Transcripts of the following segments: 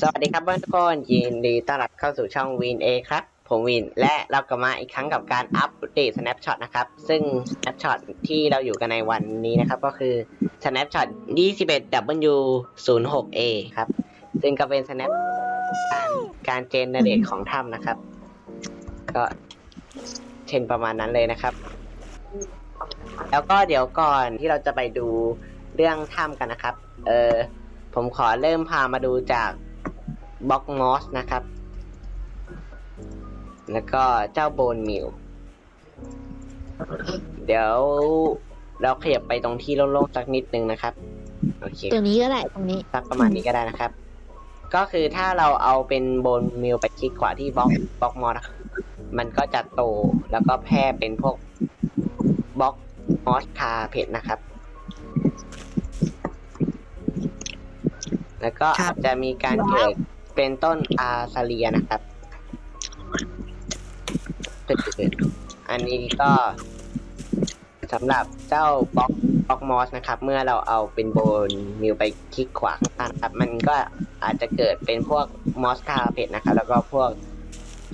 สวัสดีครับเพื่อนทุกคนยินดีต้อนรับเข้าสู่ช่องวินเอครับ ผมวินและเรากลับมาอีกครั้งกับการอัปเดต Snapshot นะครับ ซึ่ง Snapshot ที่เราอยู่กันในวันนี้นะครับ ก็คือ Snapshot 21W06A ครับ ซึ่งก็เป็น Snap การการเจนเนเรตของถ้ำนะครับ ก็เช่นประมาณนั้นเลยนะครับ แล้วก็เดี๋ยวก่อนที่เราจะไปดูเรื่องถ้ำกันนะครับ เออผมขอเริ่มพามาดูจาก บล็อกมอสนะครับ แล้วก็เจ้าโบนมิว เดี๋ยวเราขยับไปตรงที่โล่งๆสักนิดนึงนะครับ โอเคตัวนี้ก็ได้ตรงนี้ สักประมาณนี้ก็ได้นะครับ ก็คือถ้าเราเอาเป็นโบนมิลไปคลิกขวาที่บล็อกบล็อกมอสนะครับมันก็จะโตแล้วก็แพร่เป็นพวกบล็อกมอสคาเพจนะครับ แล้วก็ครับอาจจะมีการเกิด เป็นต้นอาซาเลียนะครับอันนี้ก็สำหรับเจ้าบล็อกบล็อกมอสนะครับ เมื่อเราเอาเป็นโบนมิวไปคลิกขวาข้างล่างนครับ มันก็อาจจะเกิดเป็นพวกมอสคาเพจนะครับ แล้วก็พวก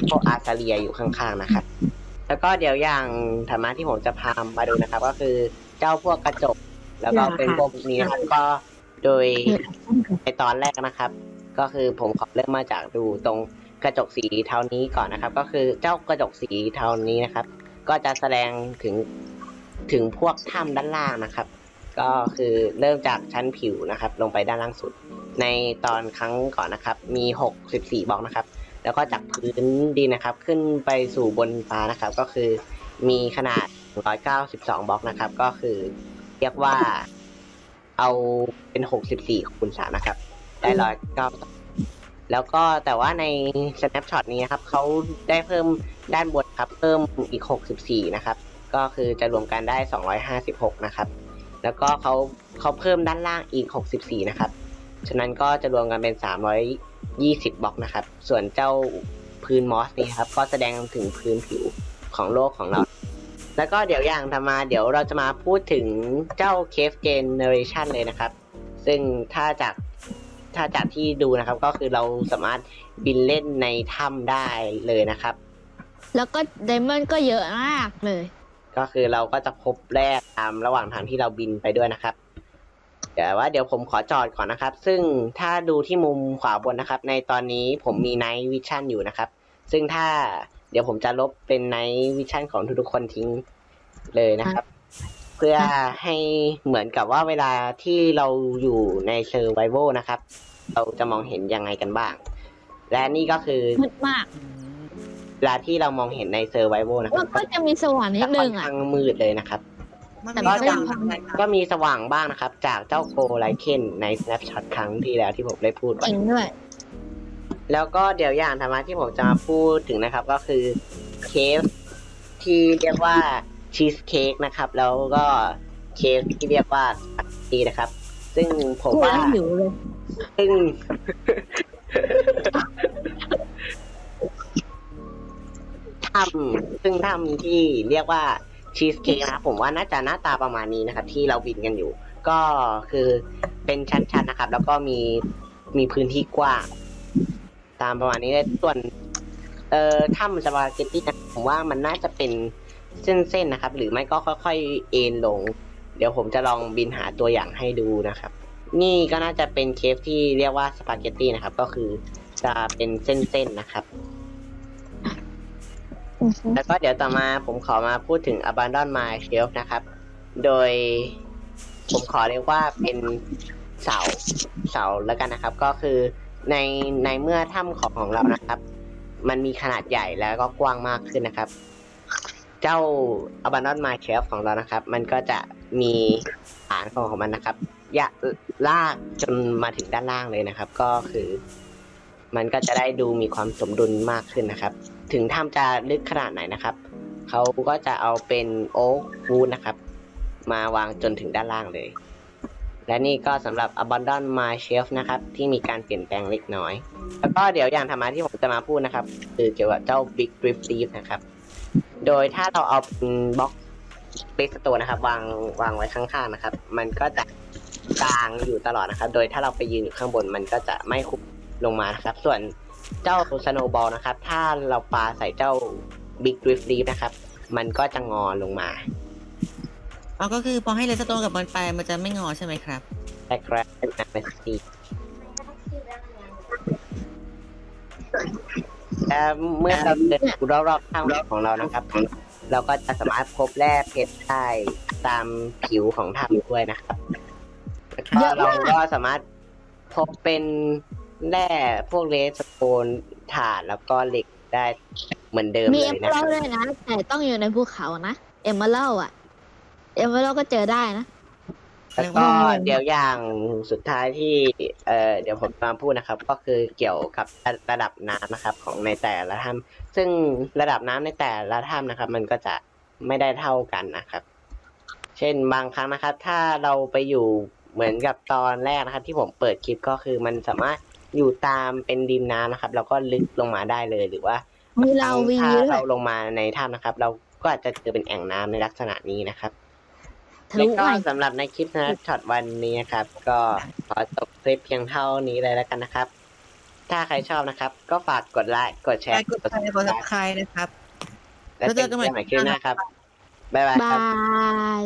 พวกอาซาเลียอยู่ข้างๆนะครับ แล้วก็เดี๋ยวอย่างธรรมะที่ผมจะพามาดูนะครับ ก็คือเจ้าพวกกระจก แล้วก็เป็นพวกนี้นะครับก็โดยในตอนแรกนะครับ ก็คือผมขอเริ่มมาจากดูตรงกระจกสีเทานี้ก่อนนะครับ ก็คือเจ้ากระจกสีเทานี้นะครับ ก็จะแสดงถึงถึงพวกถ้ำด้านล่างนะครับ ก็คือเริ่มจากชั้นผิวนะครับ ลงไปด้านล่างสุด ในตอนครั้งก่อนนะครับ มี 64บล็อกนะครับ แล้วก็จากพื้นดินนะครับ ขึ้นไปสู่บนฟ้านะครับ ก็คือมีขนาด 192บล็อกนะครับ ก็คือเรียกว่าเอาเป็น 64คูณ3นะครับ ได้ร้อยเก้าแล้วก็แต่ว่าใน snapshot นี้นะครับเขาได้เพิ่มด้านบนครับ เพิ่มอีก 64 นะครับ ก็คือจะรวมกันได้ 256 นะครับ แล้วก็เขาเขาเพิ่มด้านล่างอีก 64 นะครับ ฉะนั้นก็จะรวมกันเป็น 320 บล็อกนะครับ ส่วนเจ้าพื้นมอสนี่ครับ ก็แสดงถึงพื้นผิวของโลกของเรา แล้วก็เดี๋ยวอย่างธรรมาเดี๋ยวเราจะมาพูดถึงเจ้า Cave Generation เลยนะครับ ซึ่งถ้าจาก ถ้าจากที่ดูนะครับ ก็คือเราสามารถบินเล่นในถ้ำได้เลยนะครับ แล้วก็ไดมอนด์ก็เยอะมากเลย ก็คือเราก็จะพบแร่ตามระหว่างทางที่เราบินไปด้วยนะครับแต่ว่าเดี๋ยวผมขอจอดก่อนนะครับ ซึ่งถ้าดูที่มุมขวาบนนะครับ ในตอนนี้ผมมี Night Vision อยู่นะครับ ซึ่งถ้าเดี๋ยวผมจะลบเป็น Night Vision ของทุกๆคนทิ้งเลยนะครับ เพื่อให้เหมือนกับว่าเวลาที่เราอยู่ในเซอร์ไวโนะครับ เราจะมองเห็นยังไงกันบ้าง และนี่ก็คือมืดมากเวลาที่เรามองเห็นในเซอร์ไวโนะคมัรันบก็จะมีสว่างนิดนึค่อนงอะข้างมืดเลยนะครับ มันแต่มีก็สยัว่างงทำไงครับก็มีสว่างบ้างนะครับ จากเจ้าโคไลเคนใน Snapshot ครั้งที่แล้วที่ผมได้พูดจไว้ริงด้วย แล้วก็เดี๋ยวอย่างธรรมะที่ผมจะมาพูดถึงนะครับ ก็คือเคฟที่เรียกว่า ชีสเค้กนะครับ แล้วก็เคฟที่เรียกว่าสปาเกตตีนะครับ ซึ่งผมพูดว่าแล้วหิวเลยซึ่ง ถ้ำซึ่งถ้ำที่เรียกว่าชีสเค้กนะครับผมว่าน่าจะหน้าตาประมาณนี้นะครับ ที่เราบินกันอยู่ ก็คือเป็นชั้นๆนะครับ แล้วก็มีมีพื้นที่กว้างตามประมาณนี้เลยส่วน เอ่อถ้ำสปาเกตตี้นะผมว่ามันน่าจะเป็น เส้นๆนะครับ หรือไม่ก็ค่อยๆเอ็นลง เดี๋ยวผมจะลองบินหาตัวอย่างให้ดูนะครับ นี่ก็น่าจะเป็นเคฟที่เรียกว่าสปาเกตตี้นะครับ ก็คือจะเป็นเส้นๆนะครับอือฮึแล้วก็เดี๋ยวต่อมาผมขอมาพูดถึง Abandon My Shelf นะครับ โดยผมขอเรียกว่าเป็นเสาเสาแล้วกันนะครับ ก็คือในในเมื่อถ้ำของของเรานะครับ มันมีขนาดใหญ่แล้วก็กว้างมากขึ้นนะครับ เจ้า Abandon My Shelf ของเรานะครับ มันก็จะมีฐานของของมันนะครับยะลากจนมาถึงด้านล่างเลยนะครับ ก็คือ มันก็จะได้ดูมีความสมดุลมากขึ้นนะครับ ถึงถ้ำจะลึกขนาดไหนนะครับเขาก็จะเอาเป็นโอ๊กฟูดนะครับ มาวางจนถึงด้านล่างเลย และนี่ก็สำหรับ Abandon My Shelf นะครับ ที่มีการเปลี่ยนแปลงเล็กน้อย แล้วก็เดี๋ยวอย่างธรรมะที่ผมจะมาพูดนะครับ คือเกี่ยวกับเจ้า Big Rip Leaf นะครับ โดยถ้าเราเอาเป็นบล็อกเ a สโตนะครับ วางวางไว้ข้างๆนะครับ มันก็จะกลางอยู่ตลอดนะครับ โดยถ้าเราไปยืนอยู่ข้างบนมันก็จะไม่คุมลงมานะครับ ส่วนเจ้าสโนบอลนะครับ ถ้าเราปาใส่เจ้าบิ๊กดริฟต์ลีฟนะครับ มันก็จะงอลงมาอ๋อก็คือพอให้เลสโตนกับมันไปมันจะไม่งอใช่ไหมครับแต่ครับเป็นอันเป็นสี แต่เมื่อเราเดินดูรอบๆข้างของเรานะครับ เราก็จะสามารถพบแร่เพชรได้ตามผิวของถ้ำด้วยนะครับแล้วก็เราก็สามารถพบเป็นแร่พวกเลสโตนถ่านแล้วก็เหล็กได้เหมือนเดิมมีเลเอ็ยมนะเบคลรับด้วยนะ แต่ต้องอยู่ในภูเขานะ เอ็มเบลอะ เอ็มเบลก็เจอได้นะ แล้วก็เดี๋ยวอย่างสุดท้ายที่เอ่อเดี๋ยวผมมาพูดนะครับ ก็คือเกี่ยวกับระดับน้ำนะครับ ของในแต่ละถ้ำซึ่งระดับน้ำในแต่ละถ้ำนะครับ มันก็จะไม่ได้เท่ากันนะครับ เช่นบางครั้งนะครับ ถ้าเราไปอยู่เหมือนกับตอนแรกนะครับ ที่ผมเปิดคลิปก็คือมันสามารถอยู่ตามเป็นริมน้ำนะครับ แล้วก็ลึกลงมาได้เลยหรือว่ามีลาวีถ้าด้วยเราลงมาในถ้ำนะครับ เราก็อาจจะเจอเป็นแอ่งน้ำในลักษณะนี้นะครับ ทะแล้วลุก็ไปสำหรับในคลิปนะช็อตวันนี้นะครับ ก็ขอจบคลิปเพียงเท่านี้เลยแล้วกันนะครับ ถ้าใครชอบนะครับ ก็ฝากกดไลค์กดแชใช่ร์กดไลค์กดซับสไครต์นะครับ และเจอกันใหม่คลิปหน้าครับบ๊ายบายบาครับย